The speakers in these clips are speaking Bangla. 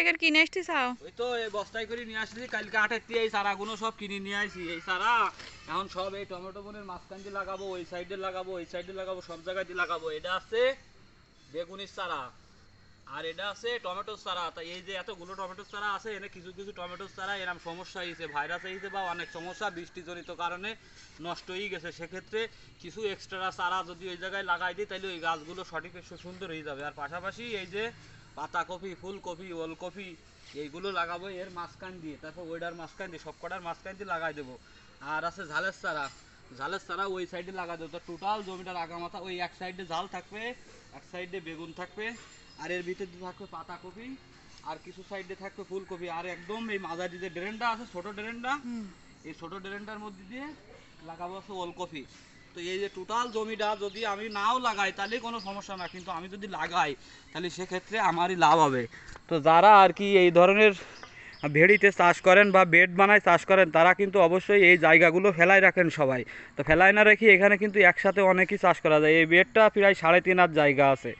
থেকে কিনে আসতে ওই তো এই বস্তায় করে নিয়ে আসছি, কালকে আটের দিয়ে এই চারাগুলো সব কিনে নিয়ে আসি। এই চারা এখন সব এই টমেটো বনের মাঝখান দিয়ে লাগাবো, ওই সাইডে লাগাবো ওই সাইডে লাগাবো, সব জায়গায় দিয়ে লাগাবো। এটা আছে বেগুনির চারা, আর এটা আছে টমেটোর চারা। তাই এই যে এতগুলো টমেটোর চারা আছে, এনে কিছু কিছু টমেটোর চারা এরকম সমস্যা হয়েছে ভাইরাস হয়েছে বা অনেক সমস্যা, বৃষ্টিজনিত কারণে নষ্ট হয়ে গেছে। সেক্ষেত্রে কিছু এক্সট্রা চারা যদি ওই জায়গায় লাগাই দিই তাহলে ওই গাছগুলো সঠিক সুন্দর হয়ে যাবে। আর পাশাপাশি এই যে পাতাকপি ফুলকপি ওলকপি এইগুলো লাগাবো এর মাঝখান দিয়ে। তারপর ওইটার মাঝখান দিয়ে সব কটার মাঝখান দিয়ে লাগাই দেবো। আর আছে ঝালের চারা। ঝালের চারা ওই সাইডে লাগা দেবো। তো টোটাল জমিটার আগামাথা ওই এক সাইডে ঝাল থাকবে এক সাইডে বেগুন থাকবে আর এর ভিতরে থাকবে পাতাকপি আর কিছু সাইডে থাকবে ফুলকপি। আর একদম এই মাঝারি যে ড্রেনটা আছে ছোট ড্রেনটা এই ছোট ড্রেনটার মধ্যে দিয়ে লাগাবো আছে ওলকপি। তো এই যে টোটাল জমিটা যদি আমি নাও লাগাই, তাহলে কোনো সমস্যা না। কিন্তু আমি যদি লাগাই, তাহলে সেক্ষেত্রে আমারই লাভ হবে। তো যারা আর কি এই ধরনের ভেড়িতে চাষ করেন বা বেড বানায় চাষ করেন, তারা কিন্তু অবশ্যই এই জায়গাগুলো ফেলায় রাখেন সবাই। তো ফেলায় না রেখে এখানে কিন্তু একসাথে অনেকই চাষ করা যায়। এই বেডটা প্রায় সাড়ে তিন হাত জায়গা আছে।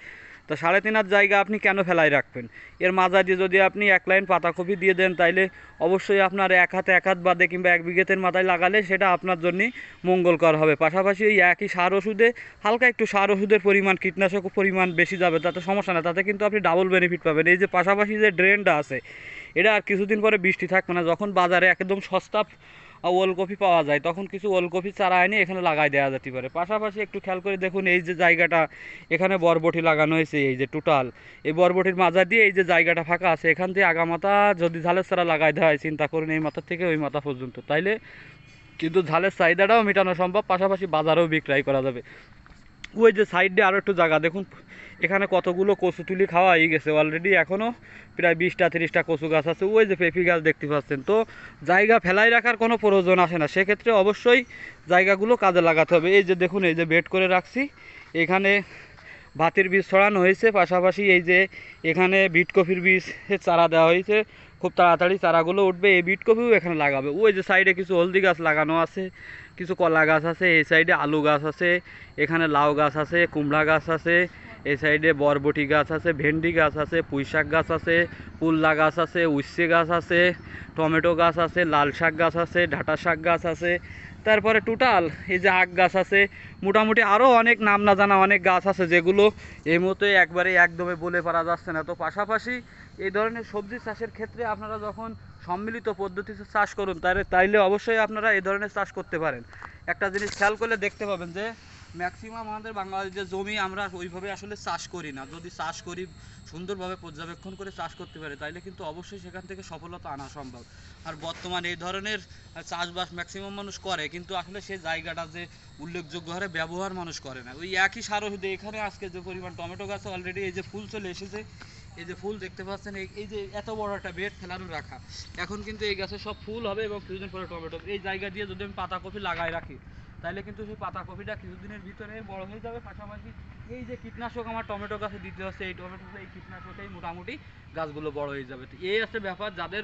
তো সাড়ে তিন হাত জায়গা আপনি কেন ফেলায় রাখবেন? এর মাঝারি যদি আপনি এক লাইন পাতাকপি দিয়ে দেন, তাইলে অবশ্যই আপনার এক হাতে এক হাত বাদে কিংবা এক বিঘেতের মাথায় লাগালে সেটা আপনার জন্যই মঙ্গলকর হবে। পাশাপাশি এই একই সার ওষুধে হালকা একটু সার ওষুধের পরিমাণ, কীটনাশক পরিমাণ বেশি যাবে, তাতে সমস্যা না, তাতে কিন্তু আপনি ডাবল বেনিফিট পাবেন। এই যে পাশাপাশি যে ড্রেনটা আছে, এটা আর কিছুদিন পরে বৃষ্টি থাকবে না, যখন বাজারে একদম সস্তা ওলকপি পাওয়া যায়। তখন কিছু ওলকপি চারা এনে এখানে লাগাই দেওয়া যেতে পারে। পাশাপাশি একটু খেয়াল করে দেখুন, এই যে জায়গাটা, এখানে বরবটি লাগানো হয়েছে, এই যে টোটাল। এই বরবটির মাজা দিয়ে এই যে জায়গাটা ফাঁকা আছে, এখান থেকে আগামাথা যদি ঝালের চারা লাগাই দেওয়া হয়, চিন্তা করুন এই মাথা থেকে ওই মাথা পর্যন্ত। তাইলে কিন্তু ঝালের চাহিদাটাও মেটানো সম্ভব, পাশাপাশি বাজারেও বিক্রয় করা যাবে। ওই যে সাইডে আরও একটু জায়গা, দেখুন এখানে কতগুলো কচু তুলি খাওয়া হয়ে গেছে অলরেডি এখনও প্রায় বিশটা, তিরিশটা কচু গাছ আছে। ওই যে পেঁপি গাছ দেখতে পাচ্ছেন। তো জায়গা ফেলাই রাখার কোনো প্রয়োজন আসে না। সেক্ষেত্রে অবশ্যই জায়গাগুলো কাজে লাগাতে হবে। এই যে দেখুন, এই যে বেড করে রাখছি। এখানে ভাতের বীজ ছড়ানো হয়েছে। পাশাপাশি এই যে এখানে বিট কফির বীজ চারা দেওয়া হয়েছে। খুব তাড়াতাড়ি চারাগুলো উঠবে। এই বিট কপিও এখানে লাগাবে। ওই যে সাইডে কিছু হলদি গাছ লাগানো আছে, কিছু কলা গাছ আছে, এই সাইডে আলু গাছ আছে, এখানে লাউ গাছ আছে, কুমড়া গাছ আছে এই সাইডে বরবটি গাছ আছে, ভেন্ডি গাছ আছে পুঁই শাক গাছ আছে পুল্লা গাছ আছে, উচ্ছে গাছ আছে, টমেটো গাছ আছে, লাল শাক গাছ আছে, ডাঁটা শাক গাছ আছে। তারপরে টোটাল এই যে আখ গাছ আছে, মোটামুটি আরও অনেক নাম না জানা অনেক গাছ আছে যেগুলো এই মুহূর্তে একবারে একদমে বলে পারা যাচ্ছে না। তো পাশাপাশি এই ধরনের সবজি চাষের ক্ষেত্রে আপনারা যখন সম্মিলিত পদ্ধতিতে চাষ করুন, তাহলে তাইলে অবশ্যই আপনারা এই ধরনের চাষ করতে পারেন। একটা জিনিস খেয়াল করলে দেখতে পাবেন যে ম্যাক্সিমাম আমাদের বাংলাদেশের জমি আমরা ওইভাবে আসলে চাষ করি না। যদি চাষ করি, সুন্দরভাবে পর্যবেক্ষণ করে চাষ করতে পারে, তাইলে কিন্তু অবশ্যই সেখান থেকে সফলতা আনা সম্ভব। আর বর্তমানে এই ধরনের চাষবাস ম্যাক্সিমাম মানুষ করে, কিন্তু আসলে সেই জায়গাটা যে উল্লেখযোগ্য হারে ব্যবহার মানুষ করে না। ওই একই সার ওষুধে এখানে আজকে যে পরিমাণ টমেটো গাছে অলরেডি এই যে ফুল চলে এসেছে, এই যে ফুল দেখতে পাচ্ছেন, এই- এই যে এত বড় একটা বেড ফেলানো রাখা, এখন কিন্তু এই গাছে সব ফুল হবে এবং কিছুদিন পরে টমেটো এই জায়গা দিয়ে যদি আমি পাতাকপি লাগাই রাখি তাহলে কিন্তু সেই পাতাকপিটা কিছুদিনের ভিতরে বড় হয়ে যাবে পাশাপাশি এই যে কীটনাশক আমার টমেটো গাছে দিতে হচ্ছে এই টমেটো এই কীটনাশকেই মোটামুটি গাছগুলো বড় হয়ে যাবে। তো এই আছে ব্যাপার, যাদের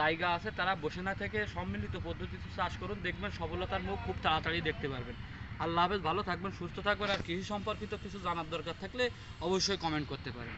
জায়গা আছে তারা বসে না থেকে সম্মিলিত পদ্ধতিতে চাষ করুন, দেখবেন সফলতার মুখ খুব তাড়াতাড়ি দেখতে পারবেন। আল্লাহ হাফেজ, ভালো থাকবেন, সুস্থ থাকবেন, আর কৃষি সম্পর্কিত কিছু জানার দরকার থাকলে অবশ্যই কমেন্ট করতে পারেন।